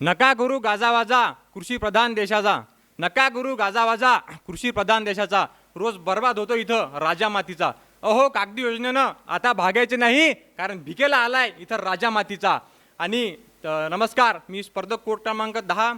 नका गुरु गाजावाजा कृषी प्रधान देशाचा. नका गुरु गाजावाजा कृषी प्रधान देशाचा. रोज बर्बाद होतो इथं राजा मातीचा. अहो कागदी योजनेनं आता भागायचे नाही कारण भिकेला आलाय इथं राजा मातीचा. आणि नमस्कार मी स्पर्धक कोट क्रमांक दहा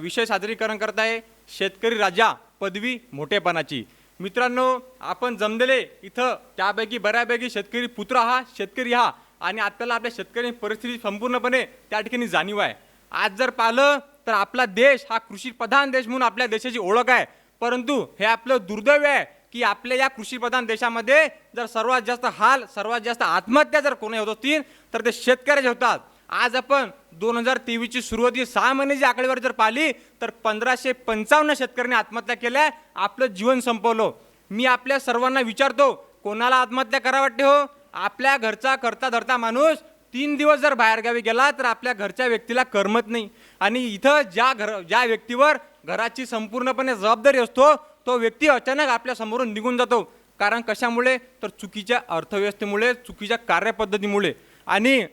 विषय सादरीकरण करत आहे शेतकरी राजा पदवी मोठेपणाची. मित्रांनो आपण जमलेले इथं त्यापैकी बऱ्यापैकी शेतकरी पुत्र हा शेतकरी हा आणि आपल्याला आपल्या शेतकरी परिस्थिती संपूर्णपणे त्या ठिकाणी जाणीव आहे. आज जर पाहिलं तर आपला देश हा कृषीप्रधान देश म्हणून आपल्या देशाची ओळख आहे. परंतु हे आपलं दुर्दैव आहे की आपल्या या कृषीप्रधान देशामध्ये जर सर्वात जास्त हाल सर्वात जास्त आत्महत्या जर कोणी होत असतील तर ते शेतकऱ्याचे होतात. आज आपण दोन हजार तेवीसची सुरुवाती सहा महिन्याची आकडेवारी जर पाहिली तर पंधराशे पंचावन्न शेतकऱ्यांनी आत्महत्या केल्या आपलं जीवन संपवलं. मी आपल्या सर्वांना विचारतो कोणाला आत्महत्या करा वाटते हो? आपल्या घरचा करता धरता माणूस तीन दिवस जर बाहेरगावी गेला तर आपल्या घरच्या व्यक्तीला करमत नाही. आणि इथं ज्या घर ज्या व्यक्तीवर घराची संपूर्णपणे जबाबदारी असतो तो व्यक्ती अचानक आपल्या समोरून निघून जातो. कारण कशामुळे? तर चुकीच्या अर्थव्यवस्थेमुळे चुकीच्या कार्यपद्धतीमुळे. आणि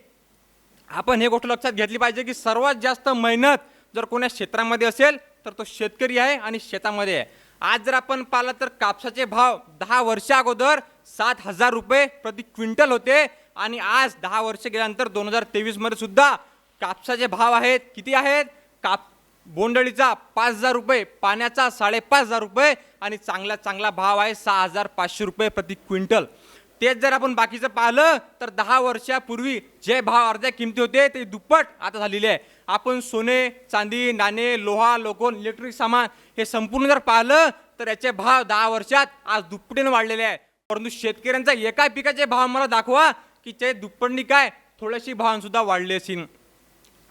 आपण हे गोष्ट लक्षात घेतली पाहिजे की सर्वात जास्त मेहनत जर कोण्या क्षेत्रामध्ये असेल तर तो शेतकरी आहे आणि शेतामध्ये आहे. आज जर आपण पाहिलं तर कापसाचे भाव दहा वर्षा अगोदर सात हजार रुपये प्रति क्विंटल होते. आणि आज दहा वर्ष गेल्यानंतर दोन हजार तेवीसमध्ये सुद्धा कापसाचे भाव आहेत किती आहेत? काप बोंडळीचा पाच हजार रुपये पाण्याचा साडेपाच हजार रुपये आणि चांगला चांगला भाव आहे सहा हजार पाचशे रुपये प्रति क्विंटल. तेच जर आपण बाकीचं पाहिलं तर दहा वर्षापूर्वी जे भाव अर्ध्या किमती होते ते दुप्पट आता झालेले आहे. आपण सोने चांदी नाणे लोहा लोकोन इलेक्ट्रिक सामान हे संपूर्ण जर पाहिलं तर याचे भाव दहा वर्षात आज दुप्पटीनं वाढलेले आहे. परंतु शेतकऱ्यांचा एका पिकाचे भाव मला दाखवा की ते दुप्पटनी काय? थोडीशी भावनसुद्धा वाढली असेल.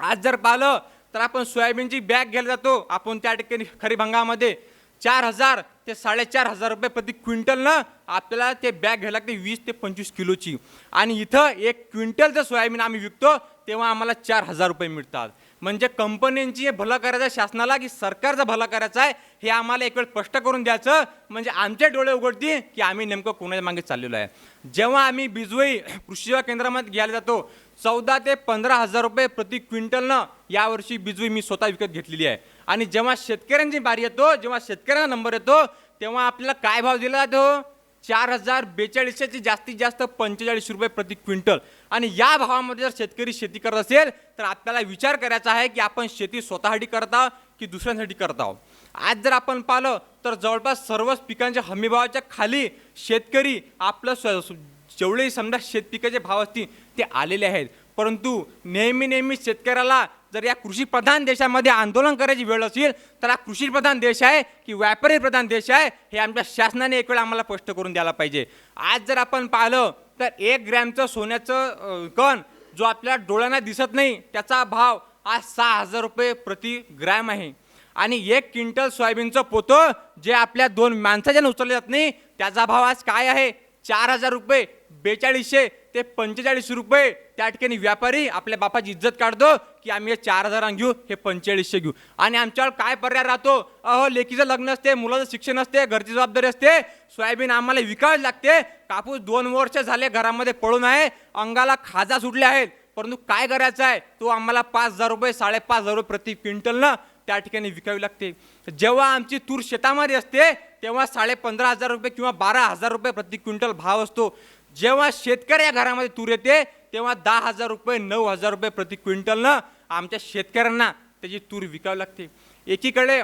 आज जर पाहिलं तर आपण सोयाबीनची बॅग घ्यायला जातो. आपण त्या ठिकाणी खरीप हंगामामध्ये चार हजार ते साडेचार हजार रुपये प्रति क्विंटलनं आपल्याला ते बॅग घ्यायला लागते वीस ते पंचवीस किलोची. आणि इथं एक क्विंटल जर सोयाबीन आम्ही विकतो तेव्हा आम्हाला चार हजार रुपये मिळतात. म्हणजे कंपन्यांची हे करायचा आहे शासनाला की सरकारचा भला करायचा आहे हे आम्हाला एक वेळ स्पष्ट करून द्यायचं. म्हणजे आमचे डोळे उघडतील की आम्ही नेमकं कोणाच्या मागे चाललेलो आहे. जेव्हा आम्ही बिजवई कृषी सेवा केंद्रामध्ये घ्यायला जातो चौदा ते पंधरा हजार रुपये प्रति क्विंटलनं यावर्षी बिजवी मी स्वतः विकत घेतलेली आहे. आणि जेव्हा शेतकऱ्यांची बारी येतो जेव्हा शेतकऱ्यांना नंबर येतो तेव्हा आपल्याला काय भाव दिला जातो? चार हजार बेचाळीसशेचे जास्तीत जास्त पंचेचाळीस रुपये प्रति क्विंटल. आणि या भावामध्ये जर शेतकरी शेती करत असेल तर आपल्याला विचार करायचा आहे की आपण शेती स्वतःसाठी करत आहोत की दुसऱ्यांसाठी करत आहोत? आज जर आपण पाहिलं तर जवळपास सर्वच पिकांच्या हमीभावाच्या खाली शेतकरी आपलं स्व- जेवढेही समजा शेतपिकाचे भाव असतील ते आलेले आहेत. परंतु नेहमी नेहमी शेतकऱ्याला जर या कृषीप्रधान देशामध्ये आंदोलन करायची वेळ असेल तर हा कृषीप्रधान देश आहे की व्यापारी प्रधान देश आहे हे आमच्या शासनाने एक वेळ आम्हाला स्पष्ट करून द्यायला पाहिजे. आज जर आपण पाहिलं तर एक ग्रॅमचं सोन्याचं कण जो आपल्या डोळ्यांना दिसत नाही त्याचा भाव आज सहा हजार रुपये प्रति ग्रॅम आहे. आणि एक क्विंटल सोयाबीनचं पोतं जे आपल्या दोन माणसाच्यानं उचलले जात नाही त्याचा भाव आज काय आहे? चार हजार रुपये बेचाळीसशे ते पंचेचाळीस रुपये त्या ठिकाणी व्यापारी आपल्या बापाची इज्जत काढतो की आम्ही हे चार हजारांना घेऊ हे पंचेचाळीसशे घेऊ. आणि आमच्यावर काय पर्याय राहतो? अहो लेकीचं लग्न असते मुलाचं शिक्षण असते घरची जबाबदारी असते सोयाबीन आम्हाला विकावी लागते. कापूस दोन वर्ष झाले घरामध्ये पळून आहे अंगाला खाजा सुटल्या आहेत. परंतु काय करायचं आहे? तो आम्हाला पाच हजार रुपये साडेपाच हजार रुपये प्रति क्विंटलनं त्या ठिकाणी विकावी लागते. जेव्हा आमची तूर शेतामध्ये असते तेव्हा साडे पंधरा हजार रुपये किंवा बारा हजार रुपये प्रति क्विंटल भाव असतो. जेव्हा शेतकरी या घरामध्ये तूर येते तेव्हा दहा हजार रुपये नऊ हजार रुपये प्रति क्विंटलनं आमच्या शेतकऱ्यांना त्याची तूर विकावी लागते. एकीकडे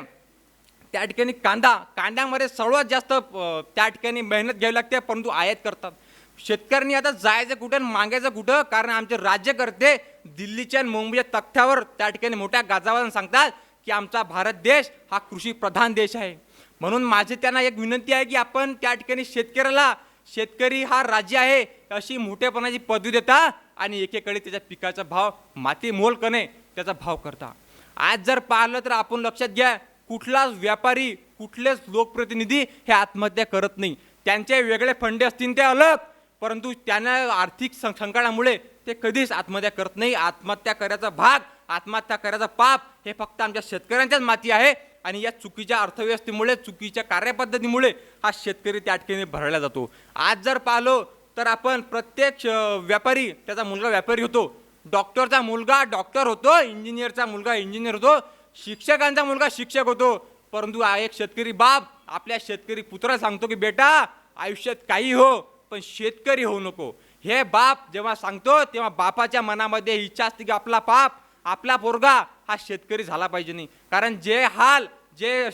त्या ठिकाणी कांदा कांद्यामध्ये सर्वात जास्त त्या ठिकाणी मेहनत घ्यावी लागते परंतु आयात करतात. शेतकऱ्यांनी आता जायचं कुठं आणि मागायचं कुठं? कारण आमचे राज्यकर्ते दिल्लीच्या आणि मुंबईच्या तख्त्यावर त्या ठिकाणी मोठ्या गाजावाजाने सांगतात की आमचा भारत देश हा कृषी प्रधान देश आहे. म्हणून माझी त्यांना एक विनंती आहे की आपण त्या ठिकाणी शेतकऱ्याला शेतकरी हा राज्य आहे अशी मोठेपणाची पदवी देता आणि एकेकडे त्याच्या पिकाचा भाव माती मोलकणे त्याचा भाव करता. आज जर पाहिलं तर आपण लक्षात घ्या कुठलाच व्यापारी कुठलेच लोकप्रतिनिधी हे आत्महत्या करत नाही. त्यांचे वेगळे फंडे असतील ते अलग परंतु त्यांना आर्थिक सं- संकटामुळे ते कधीच आत्महत्या करत नाही. आत्महत्या करायचा भाग आत्महत्या करायचा पाप हे फक्त आमच्या शेतकऱ्यांच्याच माती आहे. आणि या चुकीच्या अर्थव्यवस्थेमुळे चुकीच्या कार्यपद्धतीमुळे हा शेतकरी त्या ठिकाणी भरला जातो. आज जर पाहिलो तर आपण प्रत्येक श- व्यापारी त्याचा मुलगा व्यापारी होतो. डॉक्टरचा मुलगा डॉक्टर होतो इंजिनियरचा मुलगा इंजिनियर होतो शिक्षकांचा मुलगा शिक्षक होतो. परंतु हा एक शेतकरी बाप आपल्या शेतकरी पुत्राला सांगतो की बेटा आयुष्यात काही हो पण शेतकरी होऊ नको. हे बाप जेव्हा सांगतो तेव्हा बापाच्या मनामध्ये इच्छा असते की आपला बाप आपला पोरगा हा शेतकरी झाला पाहिजे नाही. कारण जे हाल जे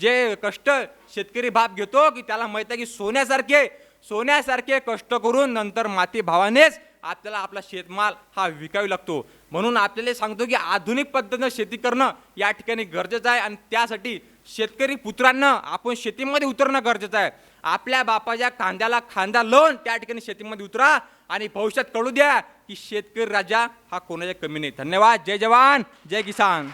जे कष्ट शेतकरी बाप घेतो की त्याला माहीत आहे की सोन्यासारखे सोन्यासारखे कष्ट करून नंतर माती भावानेच आपल्याला आपला शेतमाल हा विकावी लागतो. म्हणून आपल्याला सांगतो की आधुनिक पद्धतीनं शेती करणं या ठिकाणी गरजेचं आहे आणि त्यासाठी शेतकरी पुत्रांना आपण शेतीमध्ये उतरणं गरजेचं आहे. आपल्या बापाच्या खांद्याला खांदा लावून त्या ठिकाणी शेतीमध्ये उतरा आणि भविष्यात कळू द्या की शेतकरी राजा हा कोणाच्या कमी नाही. धन्यवाद. जय जवान. जय किसान.